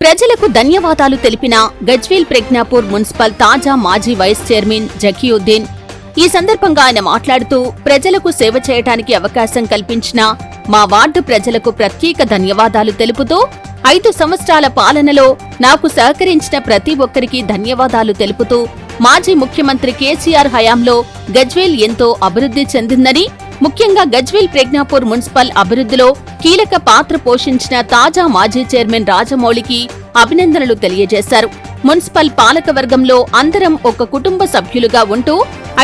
ప్రజలకు ధన్యవాదాలు తెలిపిన గజ్వేల్ ప్రజ్ఞాపూర్ మున్సిపల్ తాజా మాజీ వైస్ చైర్మన్ జకీయుద్దీన్. ఈ సందర్భంగా ఆయన మాట్లాడుతూ ప్రజలకు సేవ చేయటానికి అవకాశం కల్పించిన మా వార్డు ప్రజలకు ప్రత్యేక ధన్యవాదాలు తెలుపుతూ ఐదు సంవత్సరాల పాలనలో నాకు సహకరించిన ప్రతి ఒక్కరికి ధన్యవాదాలు తెలుపుతూ మాజీ ముఖ్యమంత్రి కేసీఆర్ హయాంలో గజ్వేల్ ఎంతో అభివృద్ధి చెందిందని ముఖ్యంగా గజ్వేల్ ప్రజ్ఞాపూర్ మున్సిపల్ అభివృద్ధిలో కీలక పాత్ర పోషించిన తాజా మాజీ చైర్మన్ రాజమౌళికి అభినందనలు తెలియజేశారు. మున్సిపల్ పాలకవర్గంలో అందరం ఒక కుటుంబ సభ్యులుగా ఉంటూ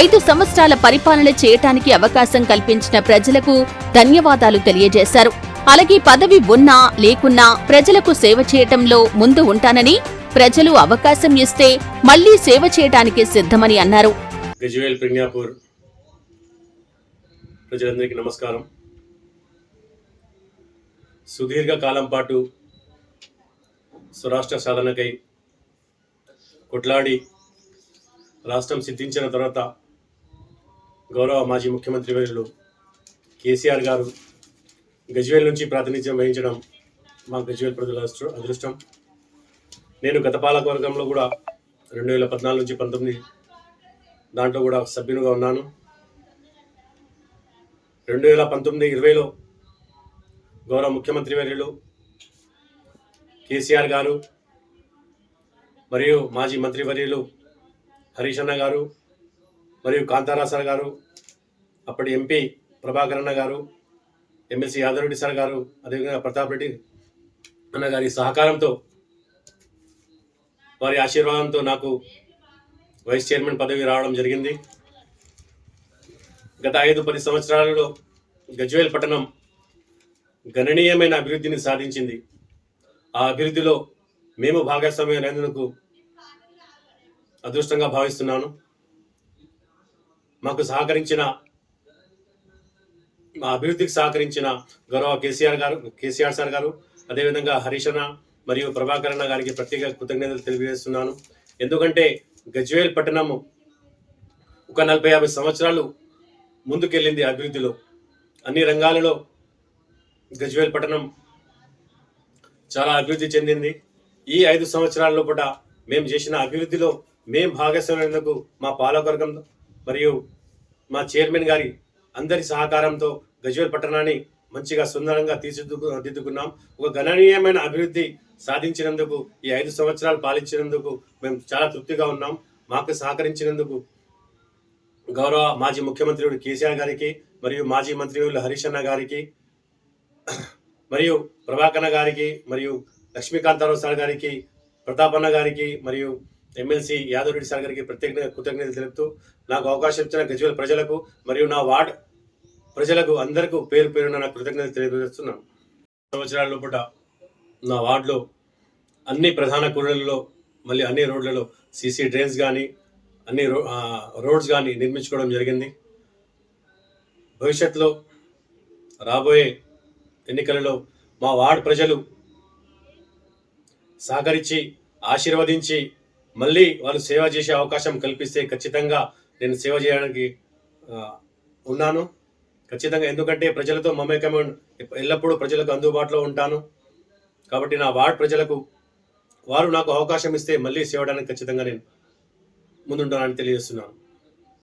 ఐదు సంవత్సరాల పరిపాలన చేయటానికి అవకాశం కల్పించిన ప్రజలకు ధన్యవాదాలు తెలియజేశారు. అలాగే పదవి ఉన్నా లేకున్నా ప్రజలకు సేవ చేయటంలో ముందు ఉంటానని ప్రజలు అవకాశం ఇస్తే మళ్ళీ సేవ చేయటానికి సిద్ధమని అన్నారు. గజ్వేల్ ప్రజ్ఞాపూర్ ప్రజలందరికీ నమస్కారం. సుదీర్ఘ కాలం పాటు స్వరాష్ట్ర సాధనకై కొట్లాడి రాష్ట్రం సిద్ధించిన తర్వాత గౌరవ మాజీ ముఖ్యమంత్రి వర్యులు కేసీఆర్ గారు గజ్వేల్ నుంచి ప్రాతినిధ్యం వహించడం మా గజ్వేల్ ప్రజల అదృష్టం. నేను గత పాలకవర్గంలో కూడా రెండు వేల పద్నాలుగు నుంచి పంతొమ్మిది దాంట్లో కూడా సభ్యునిగా ఉన్నాను. రెండు వేల పంతొమ్మిది ఇరవైలో గౌరవ ముఖ్యమంత్రి వర్యులు కేసీఆర్ గారు మరియు మాజీ మంత్రివర్యులు హరీష్ అన్న గారు మరియు కాంతారా సార్ గారు అప్పటి ఎంపీ ప్రభాకర్ అన్న గారు ఎమ్మెల్సీ యాదవ్ సార్ గారు అదేవిధంగా ప్రతాప్ రెడ్డి అన్న గారి సహకారంతో వారి ఆశీర్వాదంతో నాకు వైస్ చైర్మన్ పదవి రావడం జరిగింది. గత ఐదు పది సంవత్సరాలలో గజ్వేల్ పట్టణం గణనీయమైన అభివృద్ధిని సాధించింది. ఆ అభివృద్ధిలో మేము భాగస్వామ్యమైనందుకు అదృష్టంగా భావిస్తున్నాను. మాకు సహకరించిన మా అభివృద్ధికి సహకరించిన గౌరవ కేసీఆర్ గారు కేసీఆర్ సార్ గారు అదేవిధంగా హరీషణ మరియు ప్రభాకరణ గారికి ప్రత్యేక కృతజ్ఞతలు తెలియజేస్తున్నాను. ఎందుకంటే గజ్వేల్ పట్టణము ఒక నలభై యాభై సంవత్సరాలు ముందుకెళ్ళింది అభివృద్ధిలో. అన్ని రంగాలలో గజ్వేల్ పట్టణం చాలా అభివృద్ధి చెందింది. ఈ ఐదు సంవత్సరాల లోపల మేము చేసిన అభివృద్ధిలో మేము భాగస్వామ్యందుకు మా పాలకవర్గం మరియు మా చైర్మన్ గారి అందరి సహకారంతో గజ్వేల్ పట్టణాన్ని మంచిగా సుందరంగా తీర్చిదిద్దు దిద్దుకున్నాం. ఒక గణనీయమైన అభివృద్ధి సాధించినందుకు ఈ ఐదు సంవత్సరాలు పాలించినందుకు మేము చాలా తృప్తిగా ఉన్నాం. మాకు సహకరించినందుకు గౌరవ మాజీ ముఖ్యమంత్రి కేసీఆర్ గారికి మరియు మాజీ మంత్రి హరీష్ అన్న గారికి మరియు ప్రభాకరణ గారికి మరియు లక్ష్మీకాంతారావు సార్ గారికి ప్రతాపన్న గారికి మరియు ఎమ్మెల్సీ యాదవ్ రెడ్డి సార్ గారికి ప్రత్యేక కృతజ్ఞతలు తెలుపుతూ నాకు అవకాశం ఇచ్చిన గజ్వేల్ ప్రజలకు మరియు నా వార్డ్ ప్రజలకు అందరికీ పేరు పేరున నా కృతజ్ఞతలు తెలియజేస్తున్నాను. సంవత్సరాల లోపల నా వార్డులో అన్ని ప్రధాన కూడళ్ళలో మళ్ళీ అన్ని రోడ్లలో సీసీ డ్రైన్స్ కానీ అన్ని రో రోడ్స్ కానీ నిర్మించుకోవడం జరిగింది. భవిష్యత్తులో రాబోయే ఎన్నికలలో మా వార్డ్ ప్రజలు సహకరించి ఆశీర్వదించి మళ్ళీ వాళ్ళు సేవ చేసే అవకాశం కల్పిస్తే ఖచ్చితంగా నేను సేవ చేయడానికి ఉన్నాను. ఖచ్చితంగా ఎందుకంటే ప్రజలతో మమేకం ఎల్లప్పుడూ ప్రజలకు అందుబాటులో ఉంటాను. కాబట్టి నా వార్డ్ ప్రజలకు వారు నాకు అవకాశం ఇస్తే మళ్ళీ సేవడానికి ఖచ్చితంగా నేను ముందుండాలని తెలియజేస్తున్నాను.